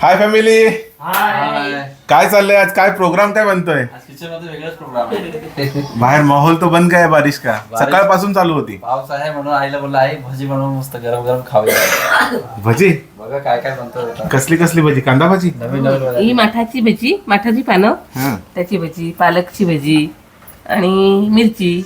Hi family हाय काय चाललंय आज? काय प्रोग्राम काय बनतोय? आज किचनमध्ये वेगळाच प्रोग्राम आहे. बाहेर माहोल तो बन काय बारिश का. सकाळपासून चालू होती. पाऊस आहे म्हणून आईला बोलला आई भजी बनवून मस्त गरम गरम खाऊया भजी? बघा काय काय बनतो. कसली कसली भजी? कांदा भजी? नवीन नवीन ही. माठाची भजी माठाची पानं हा. त्याची भजी पालकची भजी आणि मिरची.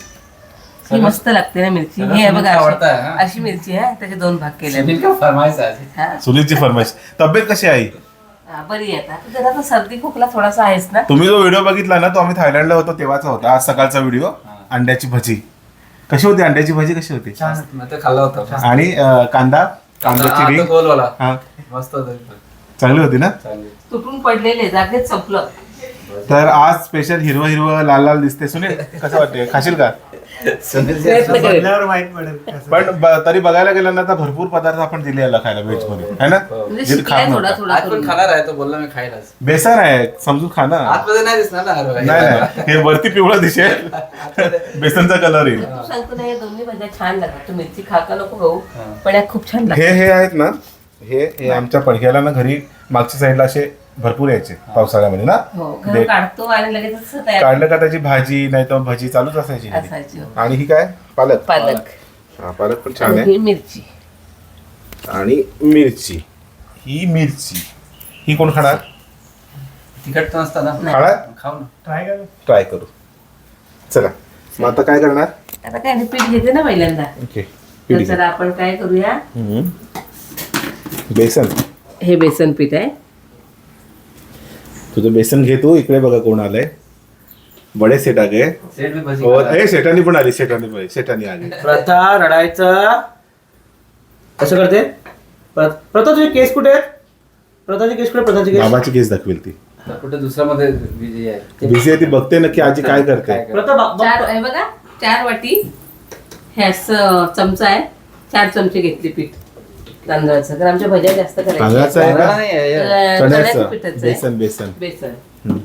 ही मस्त लागते ना मिरची. हे आहे बघा आवडतं अशी- हा? अशी मिरची आहे त्याचे दोन भाग केले. का आहे. हा. सुनीलची फरमाईश. तब्येत कशी आहे हा, बरी आहे आता. जरा तर सर्दी खोकला थोडासा आहेच ना? तुम्ही जो व्हिडिओ बघितला ना तो आम्ही थायलंडला होतो तेव्हाचा होता आज सकाळचा व्हिडिओ अंड्याची भजी. कशी होती अंड्याची भजी? कशी होती? छान होतं. मी तर खाल्ला होता. आणि अं, कांदा? कांद्याची हा, तो रिंग गोलवाला हा. मस्त होतं चांगली होती ना? तुटून पडलेले जागेत संपलं. तर आज स्पेशल हिरवं हिरवं लाल लाल दिसते. सुनील कसं वाटते खाशील का? प्रयत्न करेल. पण ब- तरी बघायला गेलं ना तर भरपूर पदार्थ आपण दिले याला खायला व्हेजमध्ये. है. ना? हो. म्हणजे जे शिकलाय खात थोडा नव्हता. थोडा आज पण करून. खाणार आहे तो बोलला मी बेसन आहे समजून खा ना. आतमध्ये नाही दिसणार ना हरभरा. नाही नाही. हे वरती पिवळा दिसेल. बेसनचा कलर येईल. तू सांगतो ना या दोन्ही भाज्या छान लागतात. तू मिरची खा का नको खाऊ हा. पण या खूप छान हे लागतात. हे आहेत ना. हे हे आमच्या पडक्याला ना घरी मागच्या साईडला असे भरपूर यायचे पावसाळ्यामध्ये ना? हो घर दे- काढतो आणि लगेच असं तयार काढलं का त्याची भाजी नाही तर भजी चालूच असायची घरी. असायची हो. आणि ही काय? पालक? पालक. हा पालक पण छान आणि आहे. ही मिरची. आणि मिरची. ही मिरची. ही कोण खाणार? तिखट तर नसतं ना? खाणार? खाऊ ना. ट्राय करू. चला मग आता काय करणार? आता काय नाही, पीठ घेते ना पहिल्यांदा. ओके तर पिढी चला आपण काय करूया. बेसन. हे बेसन पीठ आहे. तुझं बेसन घे तू इकडे बघा कोण आलंय. बडे सेटा गे सेट मी भजी हो सेटानी पण आली सेटानी पण सेटानी आली. प्रथा रडायचं. कसं करते? प्र- प्रथा तुझे केस कुठे आहेत? प्रथाचे केस कुठे प्रथाचे केस? बाबाची केस दाखवेल ती. कुठे? दुसऱ्या मध्ये बिझी आहे बिझी आहे ती बघते नक्की आजी काय करते काय करते? प्रथा बा- बा- चार हे बघा चार वाटी हे असं चमचा आहे. चार चमचे घेतले पीठ. तांदळाचं. तर आमच्या भज्या जास्त करायच्या. तांदळाचं आहे तांदळा का नाही आहे, हे. तर चण्याचं. चण्याचं पिठाचं आहे. बेसन बेसन. बेसन. हम्म.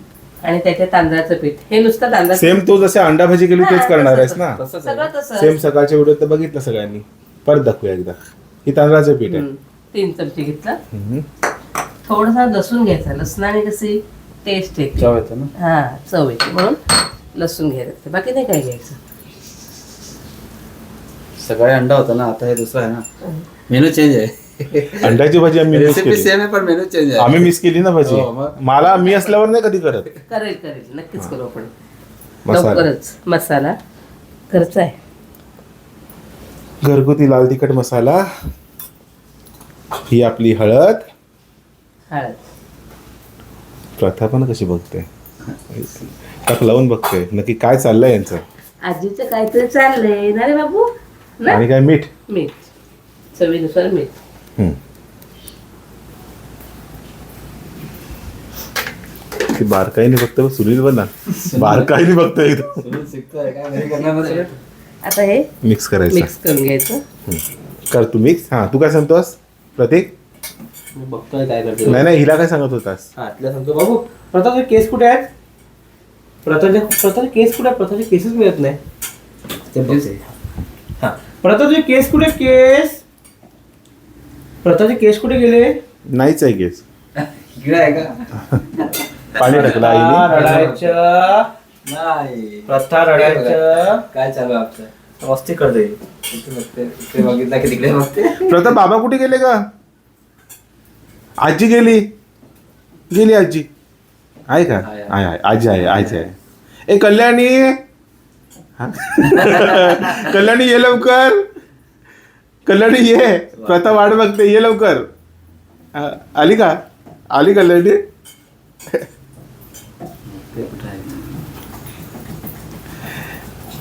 आणि त्याच्यात तांदळाचं पीठ. हे नुसतं तांदळाचं सेम तू जसे अंडा भाजी केली तेच करणार आहेस. ना? तसंच आहे. सगळं तसं. सेम सकाळच्या व्हिडिओ तर बघितलं सगळ्यांनी. परत दाखवूया एकदा. ही तांदळाचं पीठ आहे. तीन चमचे घेतलं. हम्म. थोडासा लसूण घ्यायचा. लसणाने कशी टेस्ट येते. चव येते ना? हा चव येते. म्हणून लसूण घ्यायला लागतं. बाकी नाही काय घ्यायचं. सकाळी अंडा होता ना आता हे दुसरं आहे ना. मेनू चेंज आहे. अंड्याची भाजी आम्ही मिस रेसिपी केली. सेम आहे पण मेनू चेंज आहे. आम्ही मिस केली ना भाजी. हो, मग. मला मी असल्यावर नाही कधी करत. करेल करेल. नक्कीच करू आपण. मसाला. लवकरच. मसाला. घरचा आहे. घरगुती लाल तिखट मसाला. ही आपली हळद. हळद. प्रथा पण कशी बघते? टाक लावून बघते. नक्की काय चाललंय यांचं? आजीचं काहीतरी चाललंय. ना रे बाबू? ना? आणि काय मीठ? मीठ. चवीनुसार मीठ. हम्म. ती बारकाईने बघतो सुनील बना बारकाईने बघतो एकदम सुनील शिकतोय काय घरी करणार ना सगळं? आता हे मिक्स करायचं. मिक्स करून घ्यायचं. कर तू मिक्स हा तू काय सांगतोस? प्रतीक? मी बघतोय काय करते नाही नाही हिला काय सांगत होतास? हा तिला सांगतो. बाबू प्रथाचे केस कुठे आहेत? प्रथाचे प्रथाचे केस कुठे आहेत? प्रथाचे केसच मिळत नाही. ते बघते. हा. प्रथाचे केस कुठे केस? प्रथाचे केस कुठे गेले? नाहीच आहे इकडे आहे का? पाणी टाकलं प्रथा आईने रडायचं. नाही. प्रथा रडायचं. काय चालू आहे आमचं मस्ती करते इथे बघते. इकडे बघितला की तिकडे बघते. प्रथा बाबा कुठे गेले का? आजी गेली. गेली आजी. आहे का? आहे, आहे आजी आहे आजी आहे. ए कल्याणी! हा? कल्याणी ये लवकर. कल्याणी ये. प्रथा वाट बघते. ये लवकर. आली का? आली कल्याणी?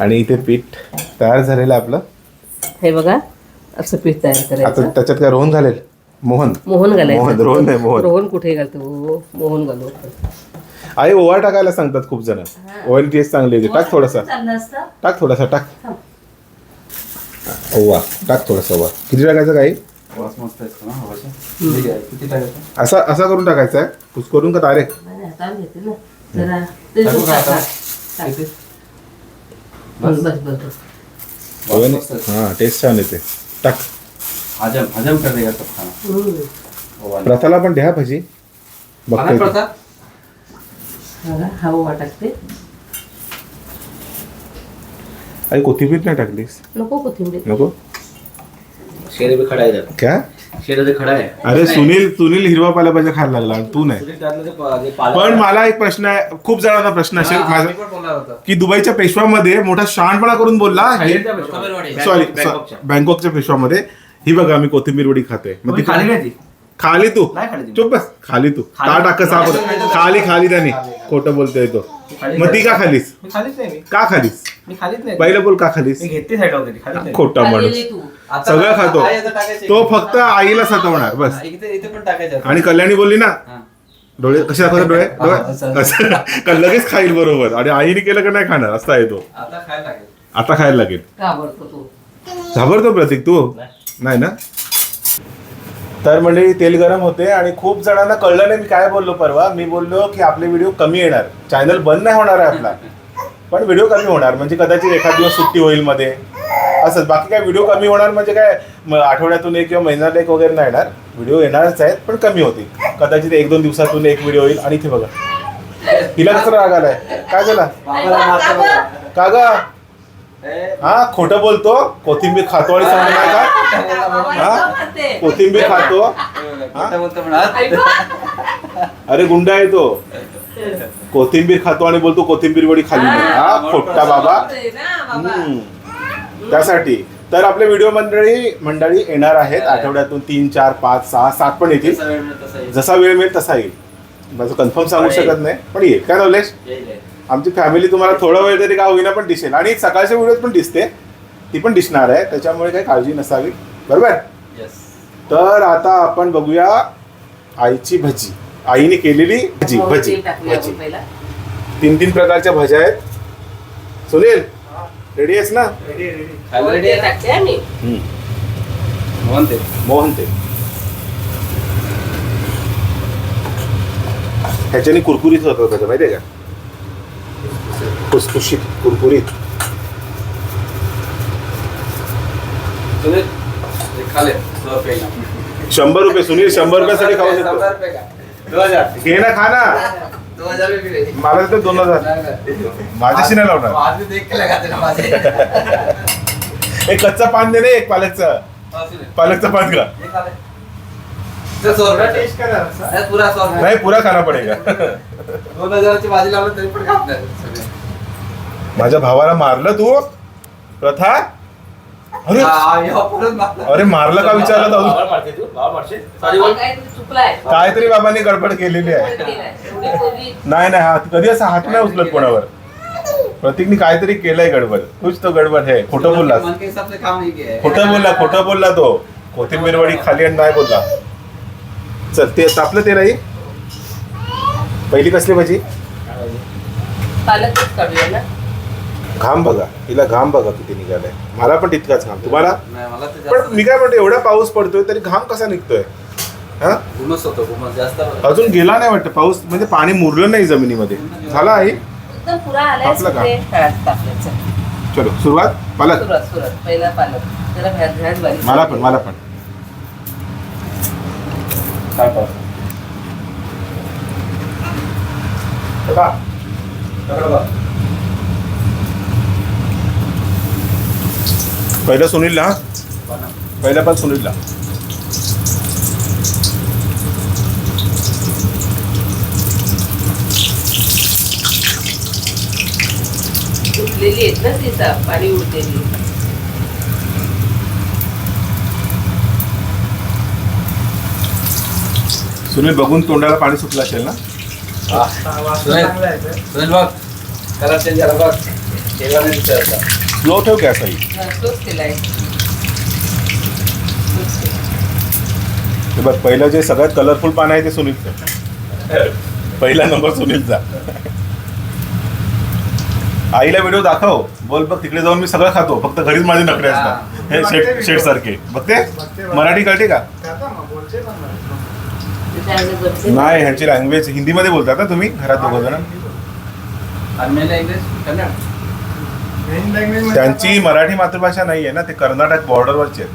आणि इथे पीठ तयार झालेलं आपलं. हे बघा असं पीठ तयार आता करायचं त्याच्यात काय रोहन घालेल? मोहन. मोहन मोहन घालायचं रोहन नाही मोहन. रोहन कुठे घालतो? मोहन घालू आई ओवा टाकायला सांगतात खूप जण. ओव्हन टेस्ट चांगली होती टाक थोडासा. टाक थोडासा टाक. ओवा. टाक थोडासा ओवा. किती टाकायचं काही? वास मस्त असतो ना हवाचा ठीक आहे. किती टाकायचं? असा असा करून टाकायचा आहे. कुस करून का डायरेक्ट. हा. टेस्ट छान येते. टाक. हजम हजम कर देगा सब खाना? हम्म. प्रथाला पण द्या भजी. प्रथा? बघा, हा ओवा टाकते आई कोथिंबीर नाही टाकलीस? नको कोथिंबीर. नको? शेर भी खडा आहे त्यात. क्या? शेर ते खडा आहे. अरे सुनील सुनील हिरवा पालेभाज्या खायला लागला आणि तू नाही. पाला- पण मला एक प्रश्न आहे खूप जणांना प्रश्न असेल. हा, माझा की दुबईच्या पेशवामध्ये मोठा शहाणपणा करून बोलला. सॉरी बँकॉकच्या. बँकॉकच्या पेशवामध्ये ही बघा मी कोथिंबीर वडी खाते. मग ती खाली नाही ती. खाली तू. नाही खाली ती. चुप बस. खाली तू. खाली. का टाक साप खाली खाली त्याने. खोटं बोलतोय तो. मग ती का खालीस? मी खालीच नाही मी. का खालीस? मी खालीच नाही. पहिलं बोल का खालीस? मी घेते साईड वगैरे खालीच नाही खोटा माणूस. खाल्लेली तू. आता- सगळं खातो. आई आता टाकायची. तो फक्त आईला सतवणार बस. हा, इथे इथे पण टाकायचं आणि कल्याणी बोलली ना हा. डोळे कसे दाखवतात डोळे? हा, डोळे. असं का लगेच खाईल बरोबर? आणि आईने केलं का नाही खाणार? असा आहे तो. आता खायला लागेल. आता खायला लागेल. घाबरतो तू. घाबरतो प्रतीक तू? नाही ना? तर म्हणजे तेल गरम होते आणि खूप जणांना कळलं नाही मी काय बोललो परवा. मी बोललो की आपले व्हिडिओ कमी येणार. चॅनल बंद नाही होणार आहे आपला. पण व्हिडिओ कमी होणार. म्हणजे कदाचित एखाद दिवस सुट्टी होईल मध्ये. असंच. बाकी काय व्हिडिओ कमी होणार म्हणजे काय म- आठवड्यातून एक किंवा महिन्याला एक वगैरे नाही येणार. व्हिडिओ येणारच आहेत पण कमी होतील. कदाचित एक दोन दिवसातून एक व्हिडिओ येईल. आणि इथे बघा. हिला कसं राग आलाय? काय झाला. का ग हा खोटं बोलतो? कोथिंबीर खातो आणि समजून नाही का हा? कोथिंबीर खातो? अरे गुंडा आहे तो. कोथिंबीर खातो आणि बोलतो कोथिंबीर वडी खाली नाही. हा खोटा बाबा. त्यासाठी. तर आपले व्हिडिओ मंडळी मंडळी येणार आहेत. आठवड्यातून तीन चार पाच सहा सात पण येतील. जसा वेळ मिळेल तसा येईल. माझं कन्फर्म सांगू शकत नाही. पण येईल. काय नवलेश येईल. आमची फॅमिली तुम्हाला थोडा वेळ तरी का होईना पण दिसेल. आणि सकाळच्या व्हिडिओत पण दिसते. ती पण दिसणार आहे. त्याच्यामुळे काही काळजी नसावी. बरोबर? Yes. तर आता आपण बघूया आईची भजी. आईने केलेली भजी मग भजी. भजी आपण पहिला. तीन तीन प्रकारच्या भज्या आहेत. सुनील रेडी आहेस ना? आहे. हा मोहन ते. मोहन ते ह्याच्याने कुरकुरीत होतं त्याचं माहितीये का? खुसखुशीत कुरकुरीत. शंभर रुपये सुनील शंभर रुपयासाठी खाऊ शकतो. घे ना खा ना. मला तर दोन हजार. माझ्याशी नाही लावणार ना. एक कच्चा पान दे रे एक पालकचा. पालकचा पान का हे खाले. चल, सौ रुपये. नाही, पुरा खाना पडेगा. दोन हजाराची भाजी लावलं तरी पण खात नाही सगळे. माझ्या भावाला मारलं तू? प्रथा? अरे हा. अरे मारलं का विचारलं बाबा काहीतरी बाबांनी गडबड केलेली आहे. नाही नाही हात कधी असा हात नाही उचलत कोणावर. प्रतीकनी काहीतरी केलंय गडबड. कुछ तो गडबड है खोटं है. खोटं बोलला खोटं बोलला तो. कोथिंबीर वडी खाली आणि नाही बोलला. चल ते तापलं ते राही पहिली कसली भाजी? पालकच काढूया ना. घाम बघा तिला घाम बघा किती निघालाय. मला पण तितकाच घाम. तुम्हाला? नाही, मला ते पण मी काय म्हणतो एवढा पाऊस पडतोय तरी घाम कसा निघतोय? हा? घुमस होतो घुमस जास्त अजून गेला नाही वाटतं पाऊस? म्हणजे पाणी मुरलं नाही जमिनीमध्ये. झाला आई? एकदम पुरा आलाय टाकलं का? सगळे. हा, टाकलं, चल. चलो सुरुवात? पालक. सुरुवात सुरुवात. पहिला पालक. त्याला भ्यास भ्यास बारीक मला पण मला पण. पाहू? बघा. पहिलं सुनीलला हा? पहिलं पण सुनीलला उठलेली आहेत ना ती साप पाणी उडलेली सुनील बघून तोंडाला पाणी सुटलं असेल ना? सुनील सुनील बघ. कलर चेंज झाला बघ. तेव्हा नाही दिसत आता. स्लो ठेव गॅस आई हे. बघ पहिलं जे सगळ्यात कलरफुल पान आहे ते सुनीलचं. पहिला नंबर सुनीलचा. आईला व्हिडिओ दाखव. बोल बघ तिकडे जाऊन मी सगळं खातो. फक्त घरीच माझे नखरे असतात. हे. शेट शेट सारखे बघते? मराठी कळते का? नाही ह्यांची लँग्वेज हिंदीमध्ये बोलता का तुम्ही? घरात दोघं जण. त्यांची मराठी मातृभाषा नाही आहे ना ते कर्नाटक बॉर्डरवरचे आहेत.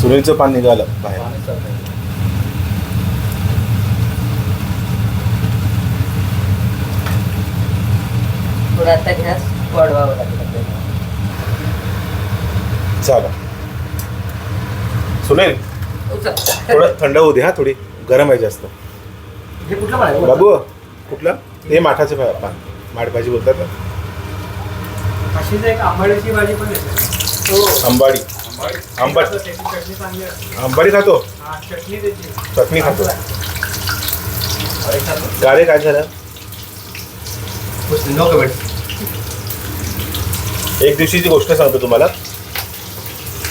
सुरेलचं पान निघालं बाहेर. आता घ्यास वाढवावं लागेल. चला सुनील. थोडं थंड होऊ दे हा थोडी गरम आहे जास्त. हे कुठलं बाबू कुठलं? हे माठाचं पा- पान माठ भाजी बोलतात ना. अशीच एक आंबाड्याची भाजी पण येते. हो. आंबाडी. आंबट त्याची चटणी चांगली असते. आंबाडी खातो. हा चटणी त्याची. चटणी खातो. का रे काय झालं? एक दिवशीची गोष्ट सांगतो तुम्हाला.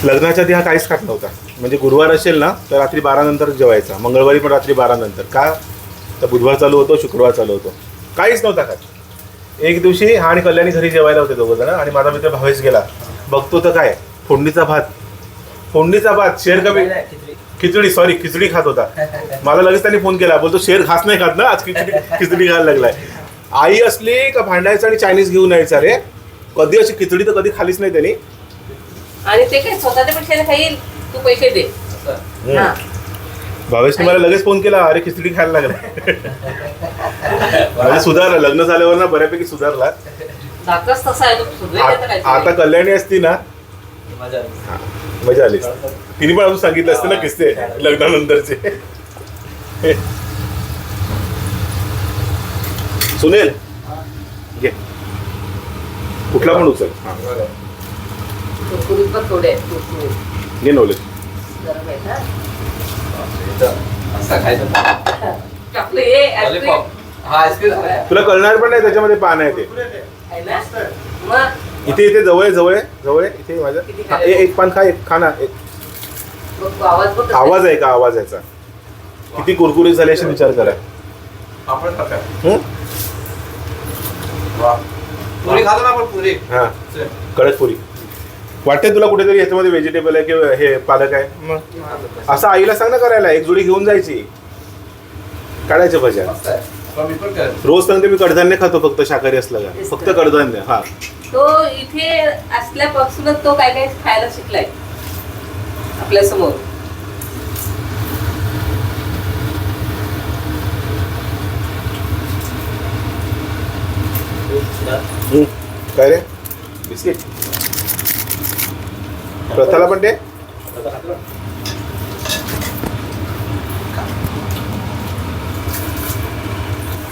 लग्नाच्या आधी हा काहीच खात नव्हता. म्हणजे गुरुवार असेल ना तर रात्री बारा नंतर जेवायचा. मंगळवारी पण रात्री बारा नंतर. का? तर बुधवार चालू होतो शुक्रवार चालू होतो. काहीच नव्हता खात. एक दिवशी हा आणि कल्याणी घरी जेवायला होते दोघं जण आणि माझा मित्र भावेश गेला. बघतो तर काय? फोडणीचा भात. फोडणीचा भात शेर कमी खिचडी. सॉरी खिचडी खात होता. मला लगेच त्यांनी फोन केला. बोलतो शेर घास नाही खात ना? आज खिचडी खिचडी खायला लागलाय. आई असली का भांडायचं आणि चायनीज घेऊन यायचा रे? कधी अशी खिचडी तर कधी खालीच नाही त्यांनी. आणि ते काय स्वतःच्या पैशाने खाईल? तू पैसे दे. हा. भावेशने मला लगेच फोन केला अरे खिचडी खायला लागलाय म्हणजे सुधारला लग्न झाल्यावर ना बऱ्यापैकी सुधारला. धाकच तसा आहे तो सुधरेल आ- आता कल्याणी असती ना मजा आली. हा, मजा आली. तिने पण अजून सांगितलं असतं ना किस्से लग्नानंतरचे. सुनील घे. कुठला पण उचल. हा. कुरकुरीत पण थोडे आहेत, कुरकुरीत. घे नवलेश गरम आहेत ना. इथं असं खायचं टाकलं हे लॉलीपॉप आईस्क्रीम हा आईस्क्रीम आहे. तुला कळणार पण नाही त्याच्यामध्ये पान आहे ते आहे ना मग इथे इथे जवळ आहे, जवळ आहे, जवळ आहे, इथे माझ्या हा? ए- एक पान खा एक खा ना एक बघ, आवाज बघ कसा आवाज आहे का आवाज याचा किती कुरकुरीत झाले असे विचार करा पापड खाताय. हं? वा. पुरी खातो ना आपण पुरी हा. कडक पुरी वाटते तुला कुठेतरी याच्यामध्ये व्हेजिटेबल आहे किंवा हे पालक आहे? मग. असं आईला सांग ना करायला एक जोडी घेऊन जायची. मस्त आहे. मी पण करेन. रोज सांगते मी कडधान्य खातो फक्त शाकाहारी असलं का? फक्त कडधान्य हा. तो इथे असल्यापासूनच तो काय काय खायला शिकलाय. आपल्यासमोर. हं. काय रे? बिस्किट? प्रथाला पण ते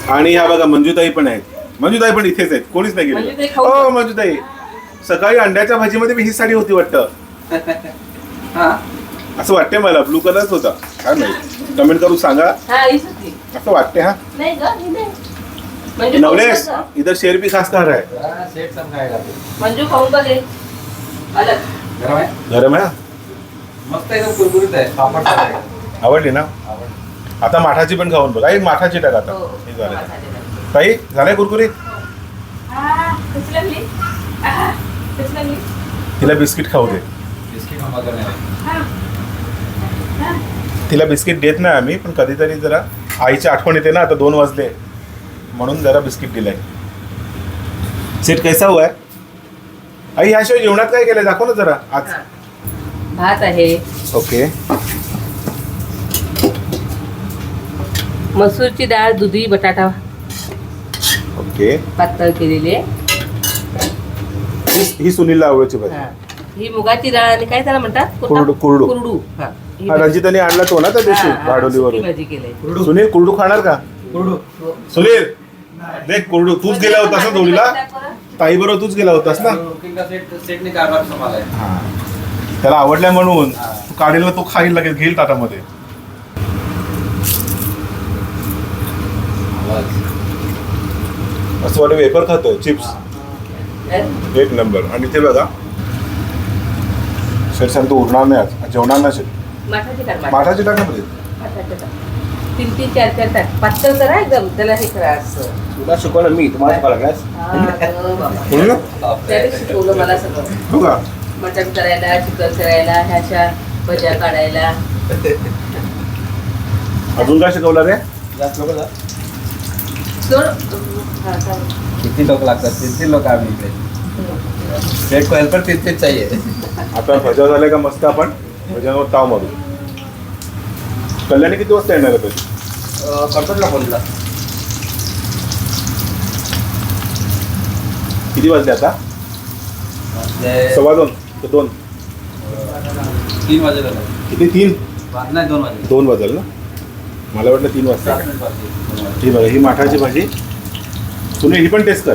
आणि ह्या बघा मंजुताई पण आहेत. मंजुताई पण इथेच आहेत. कोणीच नाही गेलं हो? मंजुताई. सकाळी अंड्याच्या भाजीमध्ये मी ही साडी होती वाटतं. हा. असं वाटतंय मला. ब्लू कलरच होता. काय नाही कमेंट करून सांगा. हा असं वाटते हा. नाही ग नाही मंजू नवलेस खाऊन बघ इधर शेर भी खास रहा है गरम आहे? गरम आहे? हा? मस्त एकदम कुरकुरीत आहे. पापड. आवडली ना? आवडलं. आता माठाची पण खाऊन बघ. आई माठाची टाक आता. हो हे झालं. ताई झालंय कुरकुरीत? हा, तिला बिस्किट खाऊ दे. बिस्किट. तिला बिस्किट देत नाही आम्ही पण कधीतरी जरा आईची आठवण येते ना आता दोन वाजले. म्हणून जरा बिस्किट दिलंय. सेट कैसा हुआ है? आई ह्याशिवाय जेवणात काय केलंय? दाखव ना जरा. आज. भात आहे. ओके. मसूरची डाळ दुधी बटाटा ओके. पातळ केलेली आहे. ही- ही सुनीलला आवडची हा. भाजी. ही. मुगाची डाळ आणि काय त्याला म्हणतात? कुरडू- कुरडू. कुरडू. हा. ही हा रंजिताने आणला तो ना त्या दिवशी हा, हा, सुकी भाडोलीवर भाजी केली. सुनील कुरडू खाणार का? कुरडू. सुनील. देख कुरडू. तूच गेला होतास ना जोडीला ताई बरोबर तूच गेला होतास ना? कुकिंगचा सेट सेटने कारभार सांभाळलाय हा. त्याला आवडल्या म्हणून. हा. तू काढेल ना तो खाईल लगेच घेईल ताटामध्ये. असं वाटतं वेपर खातोय चिप्स. एक नंबर. आणि ते बघा. शेर सांगतो उरणार नाही आज. जेवणार ना शेर माठाची टाक माठ. माठाची टाक. तीन तीन चार चार टाक पातळ करा एकदम त्याला हे करा असं. तुला शिकवलं मी तुम्हाला शिकवलं काय हा, गं बाबा. बोल ना? त्याने शिकवलं मला सगळं. बघा. मटण करायला चिकन करायला ह्याच्या भज्या काढायला. अजून काय शिकवलं रे? जास्त लोक जा. सोड हा, चालेल. किती लोक लागतात? तीन तीन लोक आम्ही इकडे सेट हेल्पर तीन तीन चाहिए. आता भजा झाल्या का मस्त आपण? भज्यांवर ताव मारू. कल्याणी किती वाजता येणार आहे तरी? अं, करतो तुला फोन तुला किती वाजले आता? सव्वा दोन ते दोन. तीन वाजेला किती तीन? नाही दोन वाजले. दोन वाजल ना? मला वाटलं तीन वाजता. ही बघा ही माठाची भाजी. तुम्ही ही पण टेस्ट कर.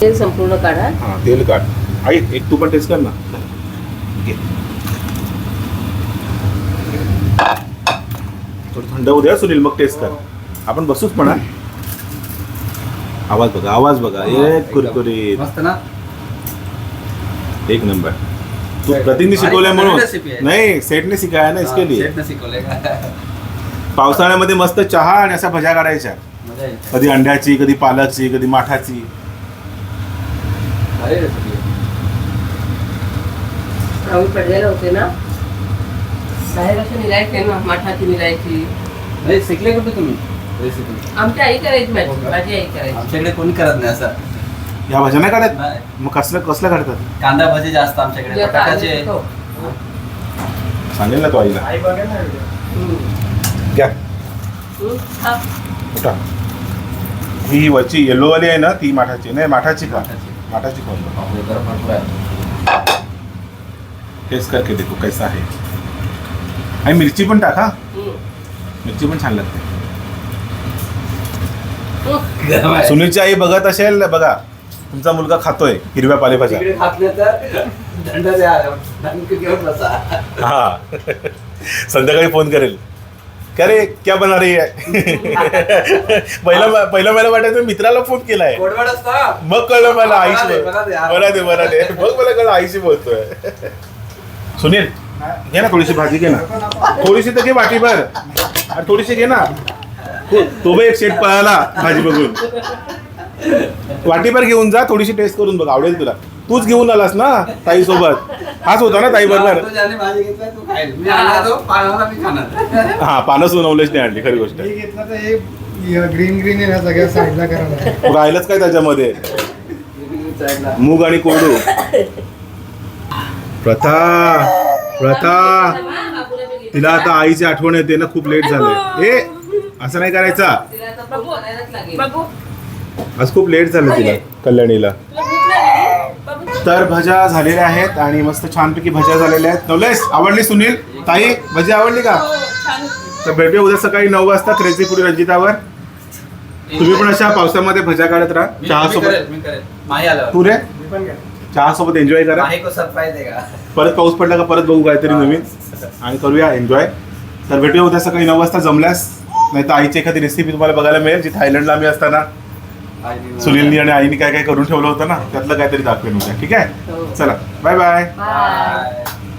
तेल संपूर्ण काढा. हां तेल काढ. आई एक तू पण टेस्ट कर ना. घे. थोडं थंड होऊ द्या सुनील मग टेस्ट कर. आपण बसूच म्हणा. आवाज बघा आवाज बघा. एक कुरकुरीत. मस्त ना? एक नंबर. तू प्रतिनिधी शिकवलंय आणि म्हणून आहे. नाही सेटने शिकाय ना इसके लिए शेटनं शिकवलंय का? पावसाळ्यामध्ये मस्त चहा आणि अशा भज्या काढायच्या. मजा कधी अंड्याची कधी पालकची कधी माठाची. आम्ही पडलेले होते ना? बाहेर असं ना नाही शिकले कुठे तुम्ही? रेसिपी आमची आई करायची माझी माझी आई करायची. आमच्याकडे कोणी करत नाही असं. ह्या भज्या नाही काढत? नाही. मग कसलं कसलं काढतात? कांदा भजी जास्त आमच्याकडे बटाट्याचे. शिकतो. सांगेल ना तो आईला. हम्म. घ्या. हम्म. हा. उठा. ही ही वरची येलो वाली आहे ना ती माठाची. नाही माठाची का माठाची. बघ. बापरे, गरम भरपूर आहे. टेस्ट करके देखो कैसा आहे आणि मिरची पण टाका. मिरची पण छान लागते. सुनीलची आई बघत असेल बघा तुमचा मुलगा खातोय हिरव्या पालेभाज्या. हा. संध्याकाळी फोन करेल. क्या रे क्या बना रही है? पहिला पहिला मला वाटायचं मित्राला फोन केलाय. मग कळलं मला आईशी मला दे, मला दे. मग मला कळलं आईशी बोलतोय. सुनील घे ना थोडीशी भाजी घे ना. थोडीशी तर घे वाटीभर. आणि थोडीशी घे ना. तो- एक सेट पळाला भाजी बघून. वाटीभर घेऊन जा थोडीशी टेस्ट करून बघ आवडेल तुला. तूच घेऊन आलास ना ताई सोबत हाच होता ना ताई बरोबर. हा पानं सुनवलेच नाही आणली खरी गोष्ट. ग्रीन ग्रीन आहे ना सगळ्या साईडला करायला राहिलंच काय त्याच्यामध्ये? मूग आणि कोडू. प्रथा. प्रथा. तिला आता आईची आठवण येते ना खूप लेट झालंय ए असं नाही करायचा. आज खूप लेट झालं तिला कल्याणीला. तर भज्या झालेल्या आहेत आणि मस्त छानपैकी भज्या झालेल्या आहेत. नवलेश आवडली सुनील? ताई भजी आवडली का? हो. तर भेटूया उद्या सकाळी नऊ वाजता क्रेझीपुरी रंजितावर. तुम्ही पण अशा पावसामध्ये भज्या काढत राहा. चहा सोबत तू रे? चहा सोबत एन्जॉय करा. सरप्राईज आहे का? परत पाऊस पडला का परत बघू काहीतरी नवीन. आणि करूया एन्जॉय तर भेटूया उद्या सकाळी नऊ वाजता जमल्यास. नाही तर आईची एखादी रेसिपी तुम्हाला बघायला मिळेल जी थायलंडला आम्ही असताना. सुनीलनी आणि आईनी काय काय करून ठेवलं होतं ना त्यातलं काहीतरी दाखवेन उद्या. ठीक आहे? हो. चला. Bye bye bye